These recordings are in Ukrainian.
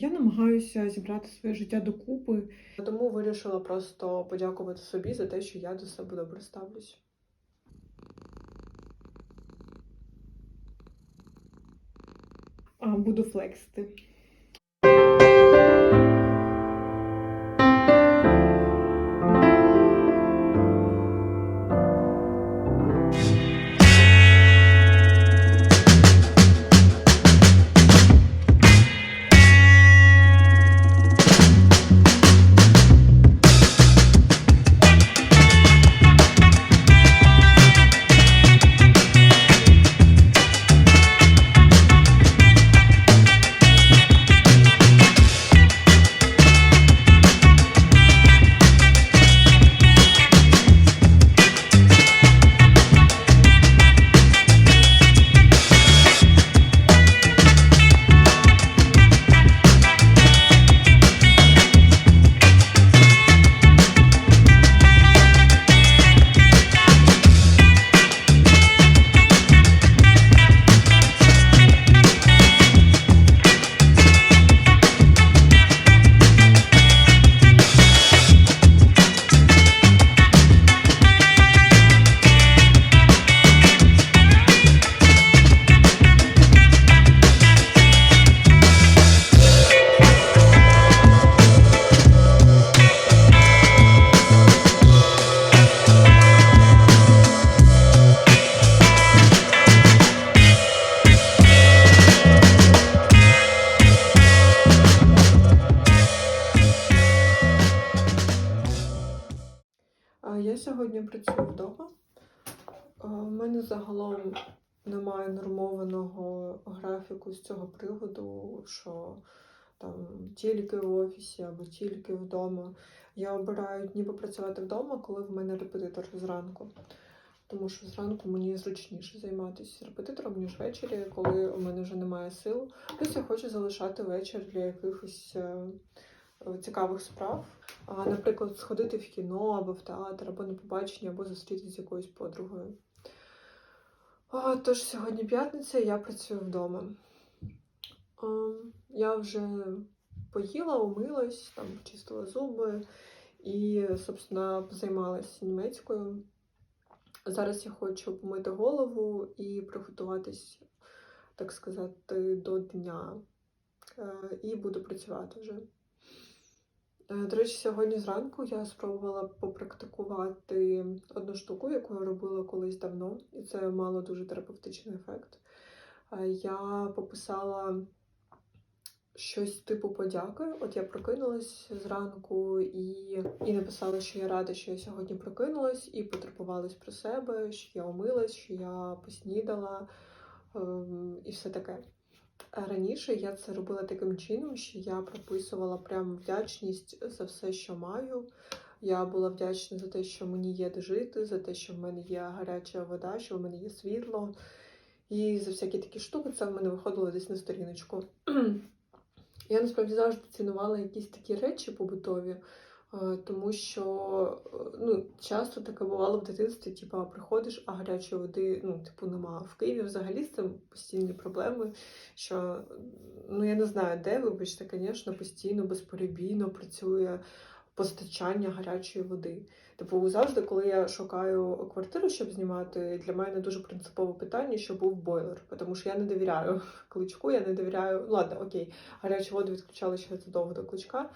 Я намагаюся зібрати своє життя докупи, тому вирішила просто подякувати собі за те, що я до себе добре ставлюсь. А, буду флексити. Сьогодні працюю вдома. У мене загалом немає нормованого графіку з цього приводу, що там тільки в офісі або тільки вдома. Я обираю дні попрацювати вдома, коли в мене репетитор зранку. Тому що зранку мені зручніше займатися репетитором, ніж ввечері, коли у мене вже немає сил. Плюс я хочу залишати вечір для якихось е, е, цікавих справ. Наприклад, сходити в кіно або в театр, або на побачення, або зустрітися з якоюсь подругою. Тож сьогодні п'ятниця, я працюю вдома. Я вже поїла, умилась, там, чистила зуби і, собственно, позаймалася німецькою. Зараз я хочу помити голову і приготуватись, так сказати, до дня. Е, І буду працювати вже. Е, До речі, сьогодні зранку я спробувала попрактикувати одну штуку, яку я робила колись давно, і це мало дуже терапевтичний ефект. Е, Я пописала щось типу подяки. От я прокинулась зранку і, і написала, що я рада, що я сьогодні прокинулась, і потурбувалась про себе, що я умилась, що я поснідала ем, і все таке. Раніше я це робила таким чином, що я прописувала прям вдячність за все, що маю. Я була вдячна за те, що мені є де жити, за те, що в мене є гаряча вода, що в мене є світло. І за всякі такі штуки це в мене виходило десь на сторіночку. Я насправді завжди цінувала якісь такі речі побутові, тому що е, ну, часто таке бувало в дитинстві, типу, приходиш, а гарячої води ну, типу, нема. В Києві взагалі з цим постійні проблеми, що ну я не знаю, де, вибачте, звісно, постійно безперебійно працює постачання гарячої води. Типу, завжди, коли я шукаю квартиру, щоб знімати, для мене дуже принципове питання, щоб був бойлер, тому що я не довіряю кличку, я не довіряю. Ладно, окей, гарячу воду відключали ще задовго до кличка.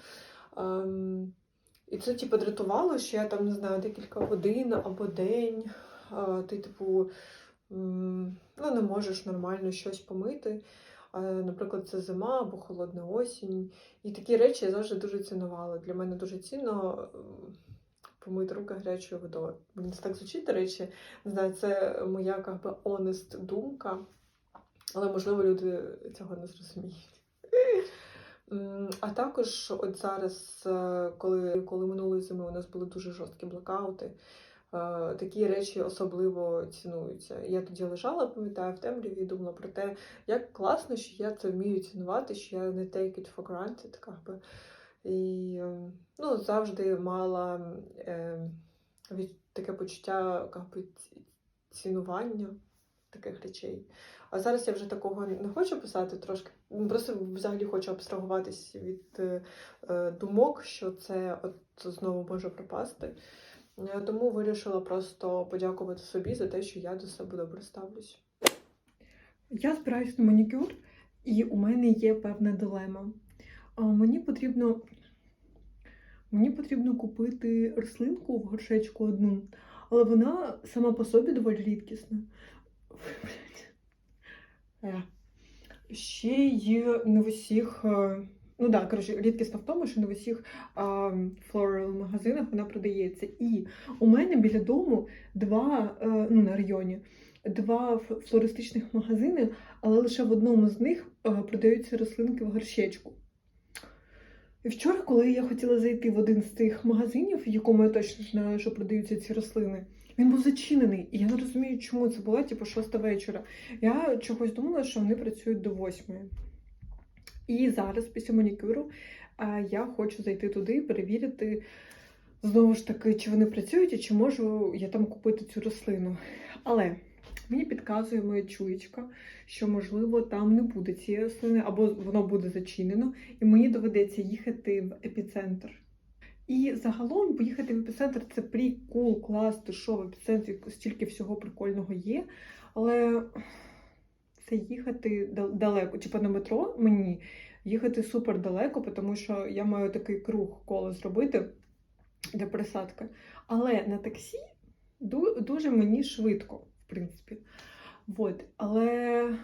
Ем, і це типу дратувало, що я там не знаю декілька годин або день. ти, типу, ну, не можеш нормально щось помити. Наприклад, це зима або холодна осінь. І такі речі я завжди дуже цінувала. Для мене дуже цінно помити руки гарячою водою. Мені це так звучить, до речі, не знаю, це моя як би думка, але можливо люди цього не зрозуміють. А також от зараз, е, коли, коли минулої зими у нас були дуже жорсткі блокаути, е, такі речі особливо цінуються. Я тоді лежала, пам'ятаю, в темряві і думала про те, як класно, що я це вмію цінувати, що я не take it for granted, как. І е, ну, завжди мала е, від, таке почуття как би, цінування таких речей. А зараз я вже такого не хочу писати трошки. Просто взагалі хочу абстрагуватись від е, е, думок, що це от знову може пропасти. Е, Тому вирішила просто подякувати собі за те, що я до себе добре ставлюсь. Я збираюсь на манікюр, і у мене є певна дилема. Мені потрібно. Мені потрібно купити рослинку в горшечку одну, але вона сама по собі доволі рідкісна. Е. Ще є не в усіх. е, Ну да, коротше, рідкісна в тому, що не в усіх флорал магазинах вона продається. І у мене біля дому два, е, ну на районі, два флористичних магазини, але лише в одному з них продаються рослинки в горщечку. І вчора, коли я хотіла зайти в один з цих магазинів, в якому я точно знаю, що продаються ці рослини, він був зачинений. І я не розумію, чому це було, типу, шоста вечора. Я чогось думала, що вони працюють до восьмої. І зараз, після манікюру, я хочу зайти туди і перевірити знову ж таки, чи вони працюють і чи можу я там купити цю рослину. Але мені підказує моя чуєчка, що можливо там не буде цієї рослини, або воно буде зачинено, і мені доведеться їхати в епіцентр. І загалом поїхати в епіцентр це прикол, клас, ти що в епіцентрі стільки всього прикольного є. Але це їхати далеко, типу на метро мені їхати супер далеко, тому що я маю такий круг коло зробити для пересадки. Але на таксі дуже мені швидко, в принципі. Вот. Але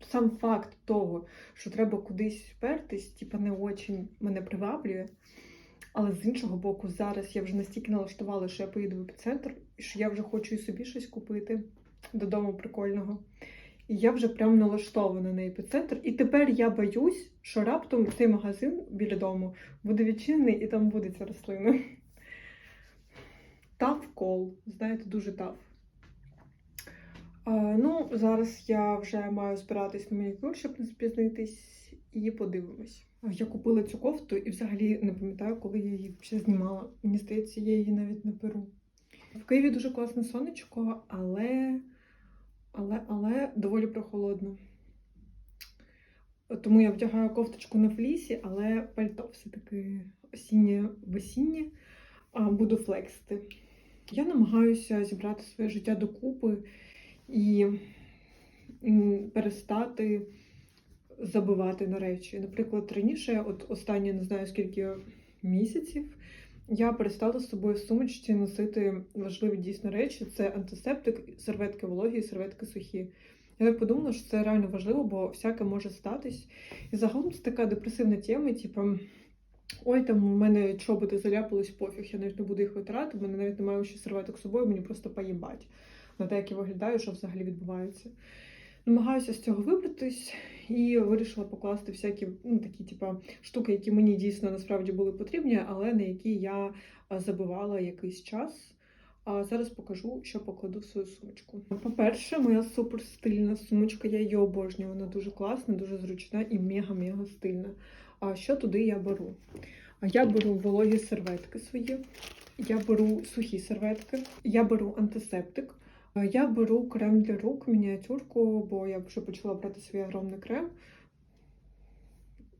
сам факт того, що треба кудись впертись, типу, не очень мене приваблює. Але з іншого боку, зараз я вже настільки налаштувала, що я поїду в епіцентр, і що я вже хочу і собі щось купити додому прикольного. І я вже прям налаштована на епіцентр. І тепер я боюсь, що раптом цей магазин біля дому буде відчинений і там буде ця рослина. Тав кол, знаєте, дуже тав. Ну, зараз я вже маю збиратись на манікюр, щоб не спізнитись, і подивимось. Я купила цю кофту і взагалі не пам'ятаю, коли я її ще знімала. Мені здається, я її навіть не беру. В Києві дуже класне сонечко, але, але, але доволі прохолодно. Тому я вдягаю кофточку на флісі, але пальто все-таки осіннє весіннє. Буду флексити. Я намагаюся зібрати своє життя докупи і перестати забивати на речі. Наприклад, раніше, от останні не знаю скільки місяців, я перестала з собою в сумочці носити важливі дійсно речі: це антисептик, серветки вологі і серветки сухі. Я так подумала, що це реально важливо, бо всяке може статись. І загалом це така депресивна тема, типу, ой, там у мене чоботи заляпались, пофіг, я навіть не буду їх витирати, в мене навіть немає ще серветок з собою, мені просто поїбать на те, як я виглядаю, що взагалі відбувається. Намагаюся з цього вибратись і вирішила покласти всякі ну, такі, типа, штуки, які мені дійсно насправді були потрібні, але на які я забивала якийсь час. А зараз покажу, що покладу в свою сумочку. По-перше, моя супер стильна сумочка, я її обожнюю. Вона дуже класна, дуже зручна і мега-мега стильна. А що туди я беру? Я беру вологі серветки свої, я беру сухі серветки, я беру антисептик. Е, Я беру крем для рук, мініатюрку, бо я вже почала брати свій огромний крем.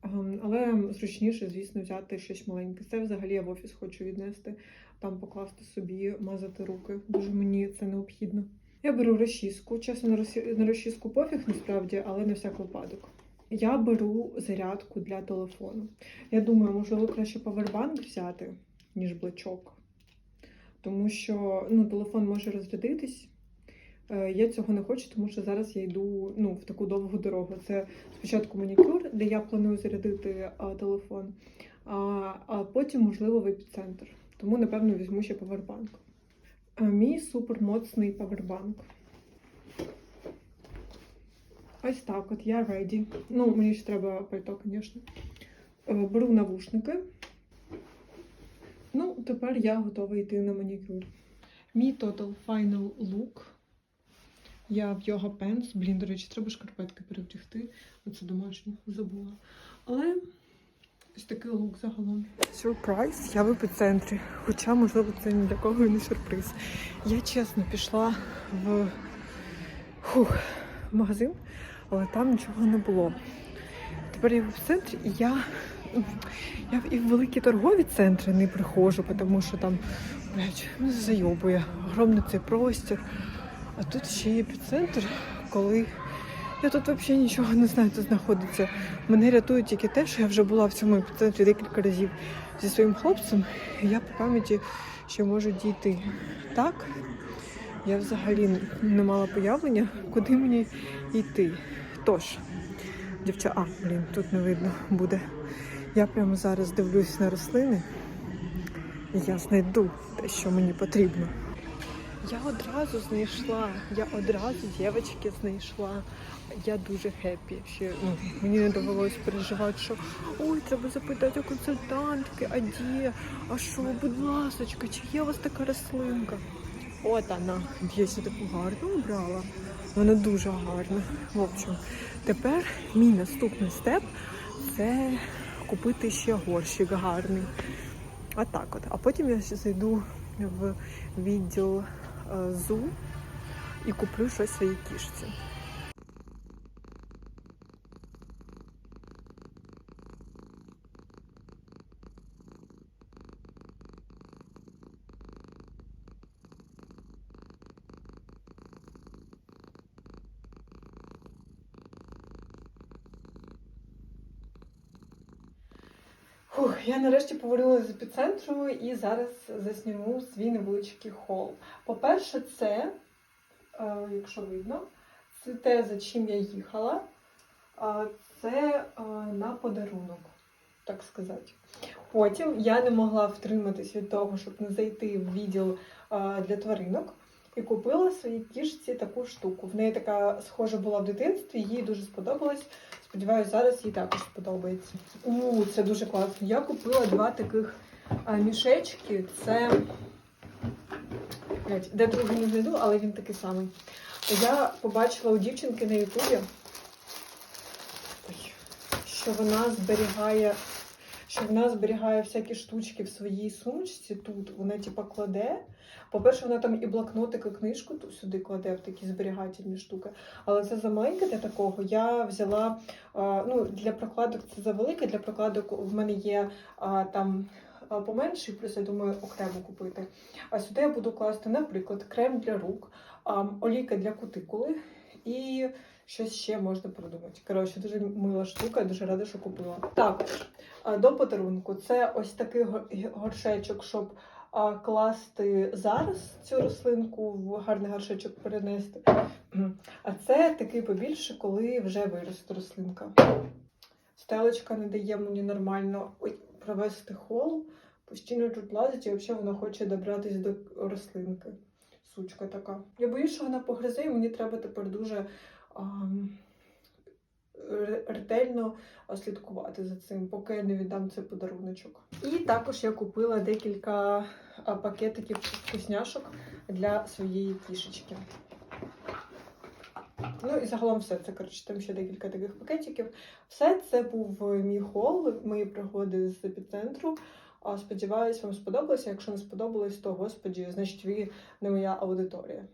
Ем, Але зручніше, звісно, взяти щось маленьке. Це взагалі я в офіс хочу віднести, там покласти собі, мазати руки. Дуже мені це необхідно. Я беру розчіску. Чесно, на розчіску пофіг насправді, але на всяк випадок. Я беру зарядку для телефону. Я думаю, можливо, краще павербанк взяти, ніж блочок. Тому що ну, телефон може розрядитись. Е, Я цього не хочу, тому що зараз я йду ну, в таку довгу дорогу. Це спочатку манікюр, де я планую зарядити а, телефон, а, а потім, можливо, в епіцентр. Тому, напевно, візьму ще павербанк. А, Мій супермоцний павербанк. Ось так от, я ready. Ну, мені ще треба пальто, звісно. Е, Беру навушники. Ну, тепер я готова йти на манікюр. Мій total final look. Я в йога пенс. Блін, до речі, треба шкарпетки перевдягти. Оце домашнє забула. Але ось такий лук загалом. Сюрприз, я в епіцентрі. Хоча, можливо, це ні для кого і не сюрприз. Я чесно пішла в, Фух, магазин, але там нічого не було. Тепер я в центрі, і я, я і в великі торгові центри не приходжу, тому що там блядь, зайобує. Огромний цей простір. А тут ще є епіцентр, коли я тут взагалі нічого не знаю, де знаходиться. Мене рятує тільки те, що я вже була в цьому епіцентрі декілька разів зі своїм хлопцем, і я по пам'яті ще можу дійти. Так, я взагалі не мала появлення, куди мені йти. Тож, дівча, а, блін, тут не видно буде. Я прямо зараз дивлюсь на рослини, і я знайду те, що мені потрібно. Я одразу знайшла, я одразу дівчатки знайшла. Я дуже хеппі. Ще ну, мені не довелось переживати, що ой, треба запитати у консультантки, а де, а що, будь ласочка, чи є у вас така рослинка? От вона. Я ще таку гарну обрала. Вона дуже гарна. В общем, тепер мій наступний степ це купити ще горщик гарний. А так от. А потім я ще зайду в відділ ЗУ і куплю щось своїй кішці. Фух, я нарешті повернулася з епіцентру і зараз засніму свій невеличкий хол. По-перше, це, е, якщо видно, це те, за чим я їхала. Це е, на подарунок, так сказати. Потім я не могла втриматись від того, щоб не зайти в відділ е, для тваринок. І купила своїй кішці таку штуку. В неї така схожа була в дитинстві, їй дуже сподобалось. Сподіваюсь, зараз їй також сподобається. У, це дуже класно. Я купила два таких мішечки. Це де другий не знайду, але він такий самий. Я побачила у дівчинки на Ютубі, що вона зберігає. Що вона зберігає всякі штучки в своїй сумочці тут. Вона типа кладе. По-перше, вона там і блокнотик, і книжку сюди кладе в такі зберігательні штуки. Але це замаленьке для такого. Я взяла ну, для прокладок це завелике, для прокладок в мене є там поменше, плюс я думаю окремо купити. А сюди я буду класти, наприклад, крем для рук, олійка для кутикули і щось ще можна придумати. Коротше, дуже мила штука, я дуже рада, що купила. Також до подарунку це ось такий горшечок, щоб класти зараз цю рослинку в гарний горшечок перенести. А це такий побільше, коли вже виросте рослинка. Стелечка не дає мені нормально провести хол. Постійно тут лазить і взагалі вона хоче добратися до рослинки. Сучка така. Я боюсь, що вона погризе, і мені треба тепер дуже ретельно слідкувати за цим, поки я не віддам цей подаруночок. І також я купила декілька пакетиків вкусняшок для своєї кішечки. Ну і загалом все це коротше, там ще декілька таких пакетиків. Все це був мій хол, мої пригоди з епіцентру. Сподіваюсь, вам сподобалося. Якщо не сподобалось, то господі, значить ви не моя аудиторія.